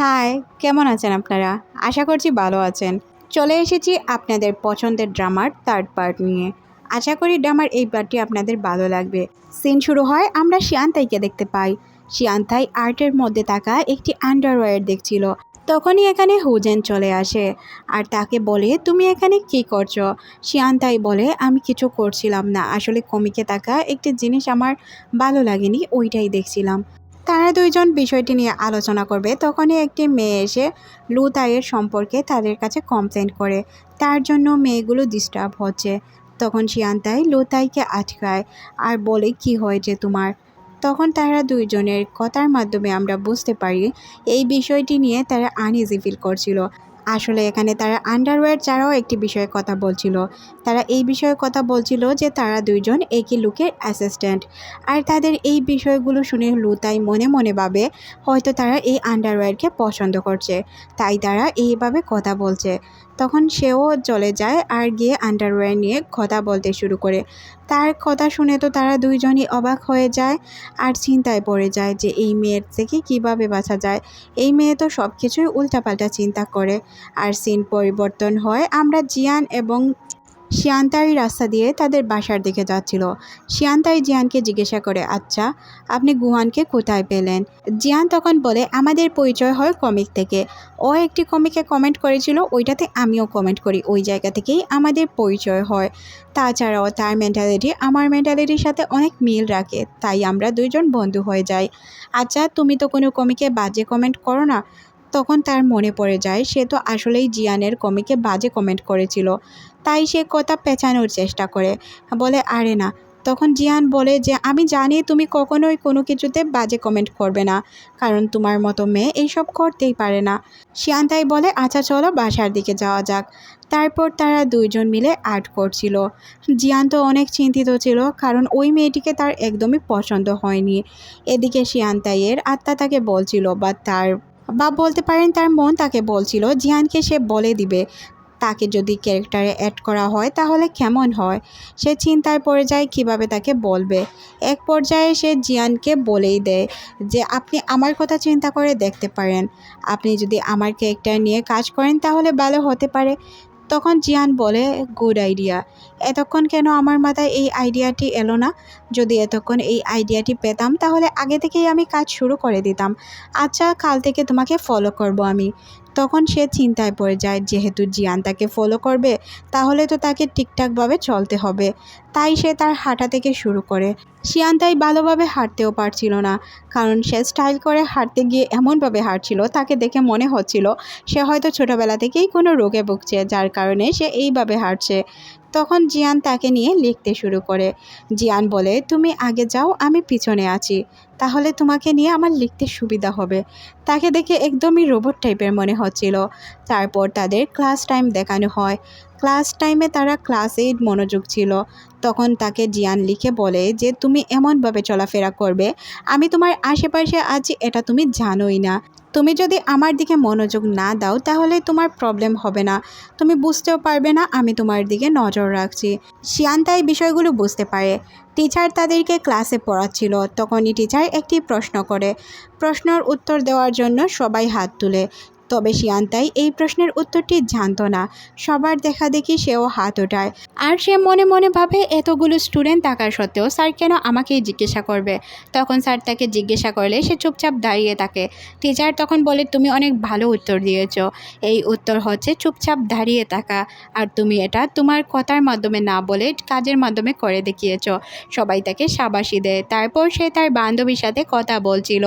High, কেমন আছেন আপনারা? আশা করছি ভালো আছেন। চলে এসেছি আপনাদের পছন্দের ড্রামার থার্ড পার্ট নিয়ে। আশা করি ড্রামার এই পার্টটি আপনাদের ভালো লাগবে। সিন শুরু হয়, আমরা শিয়ান্তাইকে দেখতে পাই। শিয়ান্তাই আর্টের মধ্যে থাকা একটি আন্ডারওয়্যার দেখছিল। তখনই এখানে হুজেন চলে আসে আর তাকে বলে, তুমি এখানে কি করছ? শিয়ান্তাই বলে, আমি কিছু করছিলাম না। আসলে কমিকে থাকা একটি জিনিস আমার ভালো লাগেনি, ওইটাই দেখছিলাম। তারা দুইজন বিষয়টি নিয়ে আলোচনা করবে, তখনই একটি মেয়ে এসে লু তাইয়ের সম্পর্কে তাদের কাছে কমপ্লেন করে। তার জন্য মেয়েগুলো ডিস্টার্ব হচ্ছে। তখন শিয়ান্তাই লুতাইকে আটকায়, আর বলে কি হয়েছে তোমার? তখন তারা দুইজনের কথার মাধ্যমে আমরা বুঝতে পারি, এই বিষয়টি নিয়ে তারা আনইজি ফিল করছিল। আসলে এখানে তারা আন্ডারওয়্যার ছাড়াও একটি বিষয়ে কথা বলছিল। তারা এই বিষয়ে কথা বলছিল যে তারা দুইজন একই লুকের অ্যাসিস্ট্যান্ট আর তাদের এই বিষয়গুলো শুনে লুতাই মনে মনে ভাবে, হয়তো তারা এই আন্ডারওয়্যারকে পছন্দ করছে। তাই তারা এইভাবে কথা বলছে। তখন সেও চলে যায় আর গিয়ে আন্ডারওয়্যার নিয়ে কথা বলতে শুরু করে। তার কথা শুনে তো তারা দুইজনই অবাক হয়ে যায় আর চিন্তায় পড়ে যায় যে এই মেয়ের থেকে কীভাবে বাঁচা যায়। এই মেয়ে তো সব কিছুই উল্টাপাল্টা চিন্তা করে। আর সিন পরিবর্তন হয়। আমরা জিয়ান এবং শিয়ান্তাই রাস্তা দিয়ে তাদের বাসার দিকে যাচ্ছিল। শিয়ান্তাই জিয়ানকে জিজ্ঞাসা করে আচ্ছা আপনি গুহানকে কোথায় পেলেন? জিয়ান তখন বলে, আমাদের পরিচয় হয় কমিক থেকে। ও একটি কমিকে কমেন্ট করেছিল, ওইটাতে আমিও কমেন্ট করি। ওই জায়গা থেকেই আমাদের পরিচয় হয়। তাছাড়াও তার মেন্টালিটি আমার মেন্টালিটির সাথে অনেক মিল রাখে, তাই আমরা দুইজন বন্ধু হয়ে যাই। আচ্ছা তুমি তো কোনো কমিকে বাজে কমেন্ট করো না। তখন তার মনে পড়ে যায়, সে তো আসলেই জিয়ানের কমিকে বাজে কমেন্ট করেছিল। তাই সে কথা পেঁচানোর চেষ্টা করে। বলে, আরে না। তখন জিয়ান বলে যে, আমি জানি তুমি কখনোই কোনো কিছুতে বাজে কমেন্ট করবে না, কারণ তোমার মতো মেয়ে এইসব করতেই পারে না। শিয়ান তাই বলে আচ্ছা চলো বাসার দিকে যাওয়া যাক। তারপর তারা দুইজন মিলে আর্ট করছিল। জিয়ান তো অনেক চিন্তিত ছিল, কারণ ওই মেয়েটিকে তার একদমই পছন্দ হয়নি। এদিকে শিয়ান্তাইয়ের আত্মা তাকে বলছিল, বা তার বা বলতে পারেন তার মন তাকে বলছিল, জিয়ানকে সে বলে দিবে। তাকে যদি ক্যারেক্টারে অ্যাড করা হয়, তাহলে কেমন হয়? সে চিন্তায় পড়ে যায় কীভাবে তাকে বলবে? এক পর্যায়ে সে জিয়ানকে বলেই দেয় যে, আপনি আমার কথা চিন্তা করে দেখতে পারেন। আপনি যদি আমার ক্যারেক্টার নিয়ে কাজ করেন, তাহলে ভালো হতে পারে। তখন জিয়ান বলে গুড আইডিয়া এতক্ষণ কেন আমার মাথায় এই আইডিয়াটি এলো না? যদি এতক্ষণ এই আইডিয়াটি পেতাম, তাহলে আগে থেকেই আমি কাজ শুরু করে দিতাম। আচ্ছা কাল থেকে তোমাকে ফলো করব আমি। তখন সে চিন্তায় পড়ে যায়, যেহেতু জিয়ান তাকে ফলো করবে, তাহলে তো তাকে ঠিকঠাকভাবে চলতে হবে। তাই সে তার হাঁটা থেকে শুরু করে। শিয়ান তাই ভালোভাবে হাঁটতেও পারছিল না, কারণ সে স্টাইল করে হাঁটতে গিয়ে এমনভাবে হাঁটছিল, তাকে দেখে মনে হচ্ছিল, সে হয়তো ছোটোবেলা থেকেই কোনো রোগে ভুগছে, যার কারণে সে এইভাবে হাঁটছে। তখন জিয়ান তাকে নিয়ে লিখতে শুরু করে। জিয়ান বলে, তুমি আগে যাও, আমি পিছনে আছি। তাহলে তোমাকে নিয়ে আমার লিখতে সুবিধা হবে। তাকে দেখে একদমই রোবট টাইপের মনে হচ্ছিল। তারপর তাদের ক্লাস টাইম দেখানো হয়। ক্লাস টাইমে তারা ক্লাসেই মনোযোগ ছিল। তখন তাকে জিয়ান লিখে বলে যে, তুমি এমনভাবে চলাফেরা করবে, আমি তোমার আশেপাশে আছি, এটা তুমি জানোই না। তুমি যদি আমার দিকে মনোযোগ না দাও, তাহলে তোমার প্রবলেম হবে না। তুমি বুঝতেও পারবে না, আমি তোমার দিকে নজর রাখছি। শিয়ান তাই বিষয়গুলো বুঝতে পারে। টিচার তাদেরকে ক্লাসে পড়াচ্ছিল। তখনই টিচার একটি প্রশ্ন করে। প্রশ্নের উত্তর দেওয়ার জন্য সবাই হাত তুলে। তবে শিয়ান্তাই এই প্রশ্নের উত্তরটি জানতো না। সবার দেখা দেখি সেও হাত ওঠায়। আর সে মনে মনে ভাবে, এতগুলো স্টুডেন্ট থাকার সত্ত্বেও স্যার কেন আমাকেই জিজ্ঞাসা করবে? তখন স্যার তাকে জিজ্ঞাসা করলে সে চুপচাপ দাঁড়িয়ে থাকে। টিচার তখন বলে, তুমি অনেক ভালো উত্তর দিয়েছ। এই উত্তর হচ্ছে চুপচাপ দাঁড়িয়ে থাকা। আর তুমি এটা তোমার কথার মাধ্যমে না বলে কাজের মাধ্যমে করে দেখিয়েছ। সবাই তাকে সাবাসি দেয়। তারপর সে তার বান্ধবীর সাথে কথা বলছিল।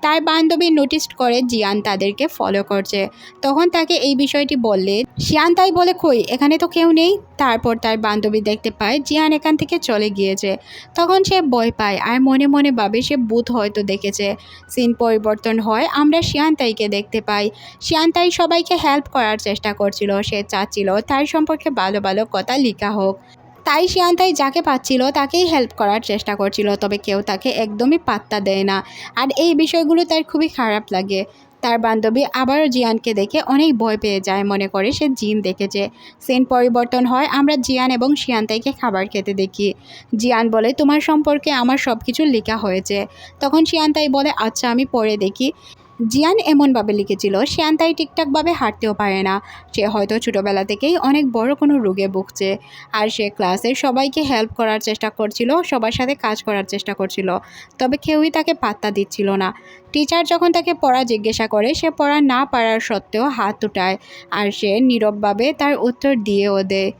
তার বান্ধবী নোটিস করে জিয়ান তাদেরকে ফলো করছে। তখন তাকে এই বিষয়টি বললে, শিয়ান তাই বলে কই, এখানে তো কেউ নেই। তারপর তার বান্ধবী দেখতে পায়, জিয়ান এখান থেকে চলে গিয়েছে। তখন সে ভয় পায়, আর মনে মনে ভাবে সে ভূত হয়তো দেখেছে। সিন পরিবর্তন হয়, আমরা শিয়ান তাইকে দেখতে পাই। শিয়ান তাই সবাইকে হেল্প করার চেষ্টা করছিল, সে চাচ্ছিল, তার সম্পর্কে ভালো ভালো কথা লেখা হোক। তাই শিয়ান্তাই যাকে পাচ্ছিল, তাকেই হেল্প করার চেষ্টা করছিল, তবে কেউ তাকে একদমই পাত্তা দেয় না। আর এই বিষয়গুলো তার খুবই খারাপ লাগে। তার বান্ধবী আবারও জিয়ানকে দেখে অনেক ভয় পেয়ে যায়, মনে করে সে জিন দেখেছে। সেন পরিবর্তন হয়, আমরা জিয়ান এবং শিয়ানতাইকে খাবার খেতে দেখি। জিয়ান বলে, তোমার সম্পর্কে আমার সব কিছু লেখা হয়েছে। তখন শিয়ান্তাই বলে আচ্ছা আমি পরে দেখি। জিয়ান এমনভাবে লিখেছিল শ্যান্তাই ঠিকঠাকভাবে হাঁটতেও পারে না। সে হয়তো ছোটোবেলা থেকেই অনেক বড় কোনো রোগে ভুগছে। আর সে ক্লাসে সবাইকে হেল্প করার চেষ্টা করছিল, সবার সাথে কাজ করার চেষ্টা করছিল। তবে কেউই তাকে পাত্তা দিচ্ছিল না। টিচার যখন তাকে পড়া জিজ্ঞাসা করে, সে পড়া না পারার সত্ত্বেও হাত উঠায়। আর সে নীরবভাবে তার উত্তর দিয়েও দেয়।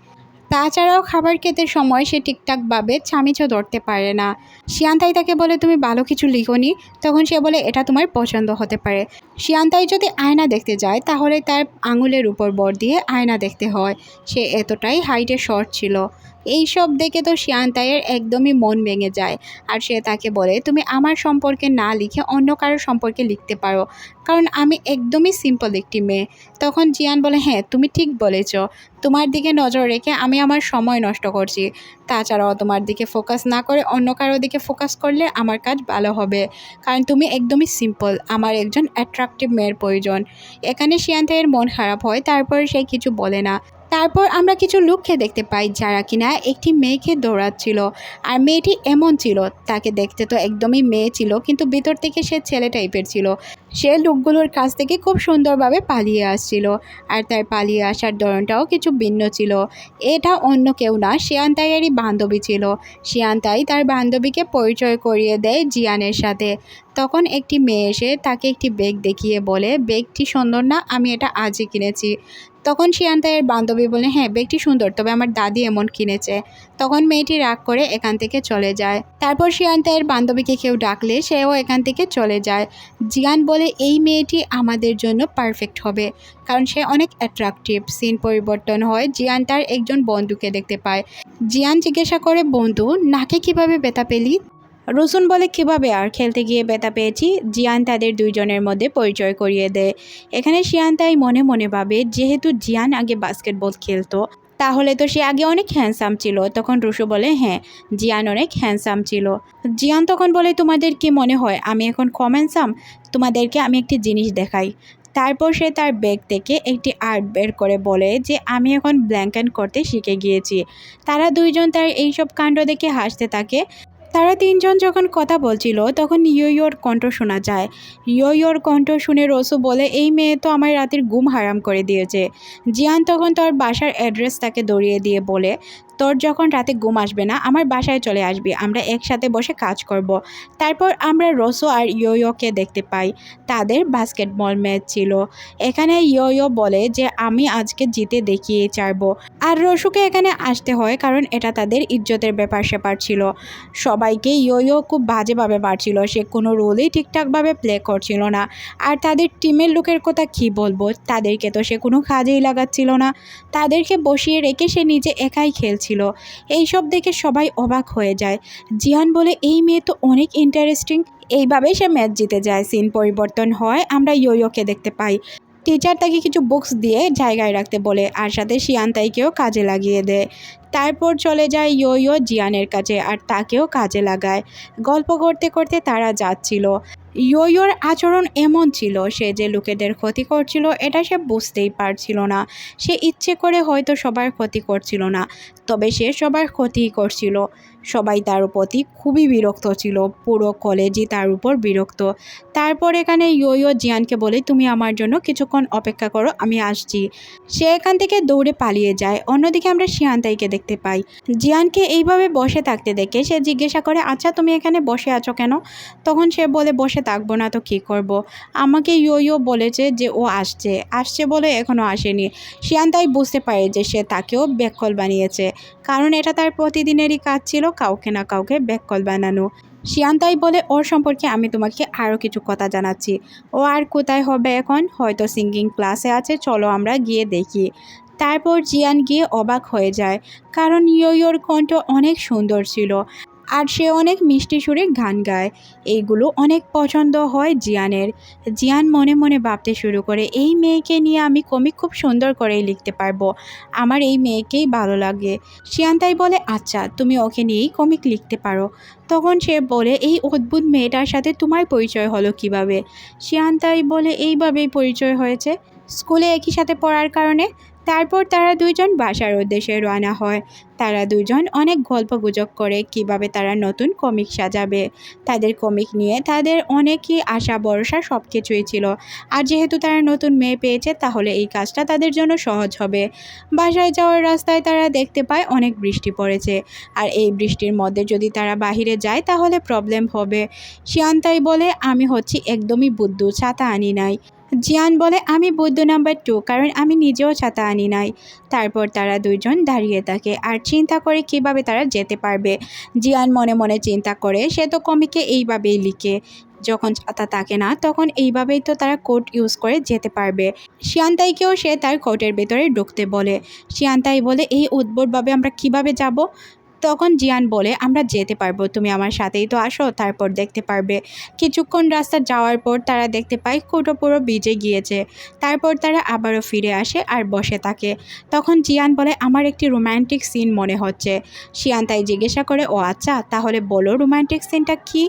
তাছাড়াও খাবার খেতে সময় সে ঠিকঠাকভাবে চামিচও ধরতে পারে না। শিয়ান্তাই তাকে বলে, তুমি ভালো কিছু লিখোনি? তখন সে বলে, এটা তোমার পছন্দ হতে পারে। শিয়ান্তাই যদি আয়না দেখতে যায়, তাহলে তার আঙুলের উপর বর দিয়ে আয়না দেখতে হয়। সে এতটাই হাইটে শর্ট ছিল। এই সব দেখে তো শিয়ান্তাইয়ের একদমই মন ভেঙে যায়। আর সে তাকে বলে, তুমি আমার সম্পর্কে না লিখে অন্য কারোর সম্পর্কে লিখতে পারো, কারণ আমি একদমই সিম্পল একটি মেয়ে। তখন জিয়ান বলে হ্যাঁ তুমি ঠিক বলেছ। তোমার দিকে নজর রেখে আমি আমার সময় নষ্ট করছি। তাছাড়াও তোমার দিকে ফোকাস না করে অন্য কারও দিকে ফোকাস করলে আমার কাজ ভালো হবে, কারণ তুমি একদমই সিম্পল আমার একজন অ্যাট্রাকটিভ মেয়ের প্রয়োজন। এখানে শিয়ান্তাইয়ের মন খারাপ হয়, তারপর সে কিছু বলে না। তারপর আমরা কিছু লোককে দেখতে পাই যারা কিনা একটি মেয়েকে দৌড়াচ্ছিল। আর মেয়েটি এমন ছিল, তাকে দেখতে তো একদমই মেয়ে ছিল, কিন্তু ভিতর থেকে সে ছেলে টাইপের ছিল। সে লোকগুলোর কাছ থেকে খুব সুন্দরভাবে পালিয়ে আসছিল, আর তার পালিয়ে আসার ধরনটাও কিছু ভিন্ন ছিল। এটা অন্য কেউ না শিয়ান্তাইয়েরই বান্ধবী ছিল। শিয়ান্তাই তার বান্ধবীকে পরিচয় করিয়ে দেয় জিয়ানের সাথে। তখন একটি মেয়ে এসে তাকে একটি ব্যাগ দেখিয়ে বলে ব্যাগটি সুন্দর না, আমি এটা আজই কিনেছি। তখন শিয়ান্তাইয়ের বান্ধবী বলে হ্যাঁ ব্যাগটি সুন্দর, তবে আমার দাদি এমন কিনেছে। তখন মেয়েটি রাগ করে এখান থেকে চলে যায়। তারপর শিয়ান্তাইয়ের বান্ধবীকে কেউ ডাকলে সেও এখান থেকে চলে যায়। জিয়ান বলে, এই মেয়েটি আমাদের জন্য পারফেক্ট হবে। কারণ সে অনেক অ্যাট্রাকটিভ সিন পরিবর্তন হয়। জিয়ান তার একজন বন্ধুকে দেখতে পায়। জিয়ান জিজ্ঞাসা করে, বন্ধু, নাকে কীভাবে ব্যথা পেলি? রসুন বলে কীভাবে আর খেলতে গিয়ে ব্যথা পেয়েছি? জিয়ান তাদের দুইজনের মধ্যে পরিচয় করিয়ে দেয়। এখানে শিয়ান তাই মনে মনে ভাবে, যেহেতু জিয়ান আগে বাস্কেটবল খেলতো, তাহলে তো সে আগে অনেক হ্যান্ডসাম ছিল। তখন রুশু বলে হ্যাঁ জিয়ান অনেক হ্যান্ডসাম ছিল। জিয়ান তখন বলে, তোমাদের কি মনে হয় আমি এখন কম হ্যান্ডসাম তোমাদেরকে আমি একটি জিনিস দেখাই। তারপর সে তার ব্যাগ থেকে একটি আর্ট বের করে বলে যে, আমি এখন ব্ল্যাঙ্কেন করতে শিখে গিয়েছি। তারা দুইজন তার এইসব কাণ্ড দেখে হাসতে থাকে। তারা তিনজন যখন কথা বলছিল, তখন ইয়োর কণ্ঠ শোনা যায়। ইয়োর কণ্ঠ শুনে রসু বলে, এই মেয়ে তো আমার রাতের ঘুম হারাম করে দিয়েছে। জিয়ান তখন তার বাসার অ্যাড্রেস তাকে দৌড়িয়ে দিয়ে বলে, তোর যখন রাতে ঘুম আসবে না, আমার বাসায় চলে আসবি। আমরা একসাথে বসে কাজ করব। তারপর আমরা রসো আর ইয়োকে দেখতে পাই। তাদের বাস্কেটবল ম্যাচ ছিল। এখানে ইয়ো বলে যে, আমি আজকে জিতে দেখিয়ে ছাড়বো। আর রসুকে এখানে আসতে হয়, কারণ এটা তাদের ইজ্জতের ব্যাপার স্যাপার ছিল সবাইকে ইয়ো খুব বাজেভাবে মারছিল সে কোনো রোলেই ঠিকঠাকভাবে প্লে করছিল না। আর তাদের টিমের লোকের কথা কী বলব? তাদেরকে তো সে কোনো কাজেই লাগাচ্ছিল না। তাদেরকে বসিয়ে রেখে সে নিজে একাই খেলছিল। এইসব দেখে সবাই অবাক হয়ে যায়। জিয়ান বলে, এই মেয়ে তো অনেক ইন্টারেস্টিং এইভাবেই সে ম্যাচ জিতে যায়। সিন পরিবর্তন হয়, আমরা ইয়োকে দেখতে পাই। টিচার তাকে কিছু বুকস দিয়ে জায়গায় রাখতে বলে, আর সাথে শিয়ান্তাইকেও কাজে লাগিয়ে দেয় তারপর চলে যায় ইয়ো জিয়ানের কাছে আর তাকেও কাজে লাগায়। গল্প করতে করতে তারা যাচ্ছিল। ইয়োর আচরণ এমন ছিল, সে যে লোকেদের ক্ষতি করছিল এটা সে বুঝতেই পারছিল না। সে ইচ্ছে করে হয়তো সবার ক্ষতি করছিল না, তবে সে সবার ক্ষতিই করছিল। সবাই তার প্রতি খুবই বিরক্ত ছিল। পুরো কলেজই তার উপর বিরক্ত। তারপর এখানে ইয়ো জিয়ানকে বলে, তুমি আমার জন্য কিছুক্ষণ অপেক্ষা করো, আমি আসছি। সে এখান থেকে দৌড়ে পালিয়ে যায়। অন্যদিকে আমরা শিয়ান্তাইকে দেখতে পাই। জিয়ানকে এইভাবে বসে থাকতে দেখে সে জিজ্ঞাসা করে আচ্ছা তুমি এখানে বসে আছো কেন? তখন সে বলে, বসে থাকব না তো, কী করব। আমাকে ইয়ো বলেছে যে, ও আসছে। আসছে বলে এখনও আসেনি। শিয়ান্তাই বুঝতে পারে যে, সে তাকেও বেকল বানিয়েছে। কারণ এটা তার প্রতিদিনেরই কাজ ছিল। কাউকে না কাউকে ব্যাককল বানানো। শিয়ান্তাই বলে, ওর সম্পর্কে আমি তোমাকে আরও কিছু কথা জানাচ্ছি। ও আর কোথায় হবে এখন? হয়তো সিঙ্গিং ক্লাসে আছে, চলো আমরা গিয়ে দেখি। তারপর জিয়ান গিয়ে অবাক হয়ে যায়, কারণ ইয়োর কণ্ঠ অনেক সুন্দর ছিল। আর সে অনেক মিষ্টি সুরে গান গায়। এইগুলো অনেক পছন্দ হয় জিয়ানের। জিয়ান মনে মনে ভাবতে শুরু করে, এই মেয়েকে নিয়ে আমি কমিক খুব সুন্দর করেই লিখতে পারব। আমার এই মেয়েকেই ভালো লাগে। শিয়ান্তাই বলে আচ্ছা তুমি ওকে নিয়েই কমিক লিখতে পারো। তখন সে বলে, এই অদ্ভুত মেয়েটার সাথে তোমার পরিচয় হলো কীভাবে? শিয়ান্তাই বলে, এইভাবেই পরিচয় হয়েছে। স্কুলে একই সাথে পড়ার কারণে তারপর তারা দুইজন বাসার উদ্দেশ্যে রওনা হয়। তারা দুজন অনেক গল্প গুজব করে, কীভাবে তারা নতুন কমিক সাজাবে। তাদের কমিক নিয়ে তাদের অনেকই আশা, ভরসা সব কিছুই ছিল। আর যেহেতু তারা নতুন মেয়ে পেয়েছে, তাহলে এই কাজটা তাদের জন্য সহজ হবে। বাসায় যাওয়ার রাস্তায় তারা দেখতে পায় অনেক বৃষ্টি পড়েছে। আর এই বৃষ্টির মধ্যে যদি তারা বাহিরে যায়, তাহলে প্রবলেম হবে। শিয়ান্তাই বলে, আমি হচ্ছি একদমই বুদ্ধ ছাতা আনি নাই। জিয়ান বলে, আমি বুদ্ধ নাম্বার টু, কারণ আমি নিজেও ছাতা আনি নাই। তারপর তারা দুইজন দাঁড়িয়ে থাকে আর চিন্তা করে কীভাবে তারা যেতে পারবে। জিয়ান মনে মনে চিন্তা করে, সে তো কমিকে এইভাবেই লিখে। যখন ছাতা থাকে না, তখন এইভাবেই তো তারা কোট ইউজ করে যেতে পারবে। শিয়ান্তাইকেও সে তার কোটের ভেতরে ঢুকতে বলে। শিয়ান্তাই বলে, এই উদ্ভটভাবে আমরা কীভাবে যাব? তখন জিয়ান বলে, আমরা যেতে পারব, তুমি আমার সাথেই তো আসো, তারপর দেখতে পারবে। কিছুক্ষণ রাস্তা যাওয়ার পর তারা দেখতে পায় কোটো পুরো ভিজে গিয়েছে। তারপর তারা আবারও ফিরে আসে আর বসে থাকে। তখন জিয়ান বলে, আমার একটি রোম্যান্টিক সিন মনে হচ্ছে। শিয়ান তাই জিজ্ঞাসা করে, ও আচ্ছা তাহলে বলো রোম্যান্টিক সিনটা কি?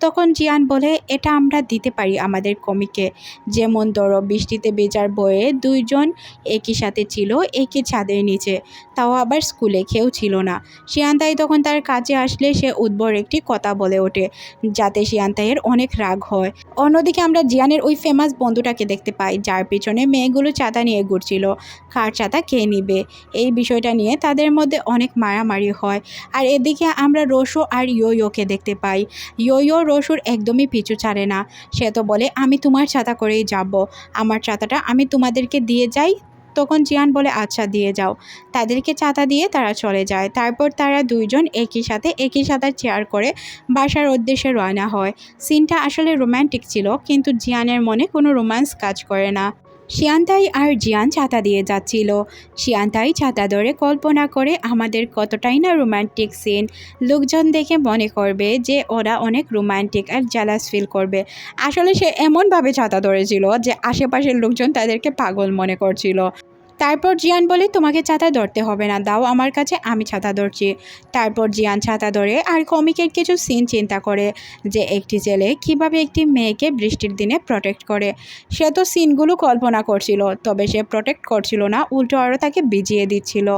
তখন জিয়ান বলে, এটা আমরা দিতে পারি আমাদের কমিকে। যেমন ধরো, বৃষ্টিতে বেজার বয়ে দুইজন একই সাথে ছিল, একই ছাদের নিচে। তাও আবার স্কুলে কেউ ছিল না। শিয়ান্তাই তখন তার কাছে আসলে সে উদ্ভর একটি কথা বলে ওঠে, যাতে শিয়ান্তাইয়ের অনেক রাগ হয়। অন্যদিকে আমরা জিয়ানের ওই ফেমাস বন্ধুটাকে দেখতে পাই, যার পিছনে মেয়েগুলো চাঁদা নিয়ে ঘুরছিল। কার ছাতা কে নিবে? এই বিষয়টা নিয়ে তাদের মধ্যে অনেক মারামারি হয়। আর এদিকে আমরা রসু আর ইয়োকে দেখতে পাই। ইয়ো রসুর একদমই পিছু ছাড়ে না। সে তো বলে, আমি তোমার ছাতা করেই যাব। আমার ছাতাটা আমি তোমাদেরকে দিয়ে যাই। তখন জিয়ান বলে আচ্ছা দিয়ে যাও। তাদেরকে ছাতা দিয়ে তারা চলে যায়। তারপর তারা দুইজন একই সাথে একই সাথে চেয়ার করে বাসার উদ্দেশ্যে রওনা হয়। সিনটা আসলে রোম্যান্টিক ছিল, কিন্তু জিয়ানের মনে কোনো রোম্যান্স কাজ করে না। শিয়ান্তাই আর জিয়ান ছাতা দিয়ে যাচ্ছিল। শিয়ান্তাই ছাতা ধরে কল্পনা করে আমাদের কতটাই না রোম্যান্টিক সিন। লোকজন দেখে মনে করবে যে ওরা অনেক রোম্যান্টিক আর জ্যালাস ফিল করবে। আসলে সে এমনভাবে ছাতা ধরেছিল যে আশেপাশের লোকজন তাদেরকে পাগল মনে করছিল। তারপর জিয়ান বলে, তোমাকে ছাতা ধরতে হবে না, দাও আমার কাছে, আমি ছাতা ধরছি। তারপর জিয়ান ছাতা ধরে আর কমিকের কিছু সিন চিন্তা করে যে একটি ছেলে কীভাবে একটি মেয়েকে বৃষ্টির দিনে প্রোটেক্ট করে। সে তো সিনগুলো কল্পনা করছিল, তবে সে প্রোটেক্ট করছিল না, উল্টো আরও তাকে ভিজিয়ে দিচ্ছিল।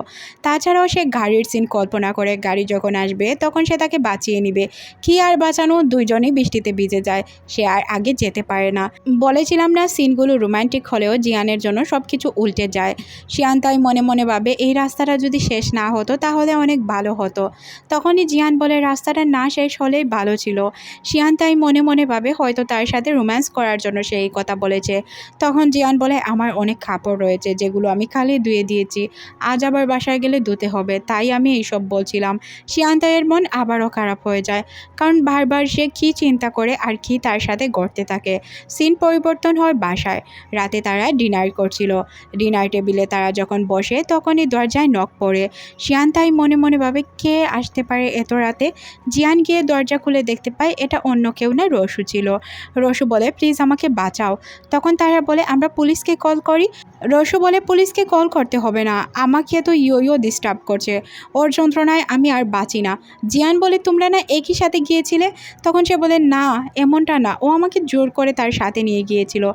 তাছাড়াও সে গাড়ির সিন কল্পনা করে, গাড়ি যখন আসবে তখন সে তাকে বাঁচিয়ে নিবে। কি আর বাঁচানো, দুইজনই বৃষ্টিতে ভিজে যায়, সে আর আগে যেতে পারে না। বলেছিলাম না, সিনগুলো রোমান্টিক হলেও জিয়ানের জন্য সব কিছু উল্টে যায়। শিয়ান তাই মনে মনে ভাবে, এই রাস্তাটা যদি শেষ না হতো, তাহলে অনেক ভালো হতো। তখনই জিয়ান বলে, রাস্তাটা না শেষ হলেই ভালো ছিল। শিয়ান তাই মনে মনে ভাবে, হয়তো তার সাথে রোম্যান্স করার জন্য সে এই কথা বলেছে। তখন জিয়ান বলে, আমার অনেক কাপড় রয়েছে, যেগুলো আমি খালি ধুয়ে দিয়েছি। আজ আবার বাসায় গেলে ধুতে হবে, তাই আমি এইসব বলছিলাম। শিয়ান তাইয়ের মন আবারও খারাপ হয়ে যায়, কারণ বারবার সে কী চিন্তা করে আর কি তার সাথে গড়তে থাকে। সিন পরিবর্তন হয় বাসায়। রাতে তারা ডিনার করছিল। ডিনার টেবিলে তারা যখন বসে, তখনই দরজায় নখ পড়ে। শিয়ান তাই মনে মনে ভাবে, কে আসতে পারে এত রাতে? জিয়ান গিয়ে দরজা খুলে দেখতে পায়, এটা অন্য কেউ না, রসু ছিল। রসু বলে, প্লিজ আমাকে বাঁচাও। তখন তারা বলে, আমরা পুলিশকে কল করি। রসু বলে, পুলিশকে কল করতে হবে না, আমাকে তো ইয়ো ডিস্টার্ব করছে। ওর যন্ত্রণায় আমি আর বাঁচি না। জিয়ান বলে, তোমরা না একই সাথে গিয়েছিলে? তখন সে বলে, না, এমনটা না। ও আমাকে জোর করে তার সাথে নিয়ে গিয়েছিল।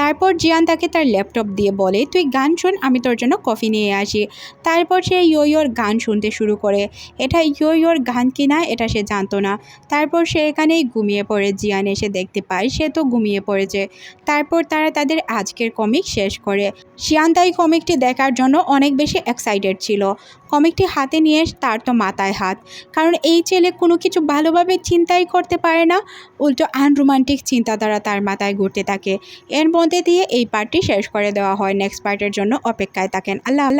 তারপর জিয়ান তাকে তার ল্যাপটপ দিয়ে বলে, তুই গান শোন, আমি তোর জন্য কফি নিয়ে আসি। তারপর সে ইয়োর গান শুনতে শুরু করে। এটা ইয়োর গান কি না, এটা সে জানতো না। তারপর সে এখানেই ঘুমিয়ে পড়ে। জিয়ান এসে দেখতে পায়, সে তো ঘুমিয়ে পড়েছে। তারপর তারা তাদের আজকের কমিক শেষ করে। শিয়ান তাই কমিকটি দেখার জন্য অনেক বেশি এক্সাইটেড ছিল। কমিকটি হাতে নিয়ে তার তো মাথায় হাত। কারণ এই ছেলে কোনো কিছু ভালোভাবে চিন্তাই করতে পারে না, উল্টো আনরোমান্টিক চিন্তাধারা তার মাথায় ঘুরতে থাকে। এর মধ্যে দিয়ে এই পার্টটি শেষ করে দেওয়া হয়। নেক্সট পার্টের জন্য অপেক্ষায় থাকেন। আল্লাহ আল্লাহ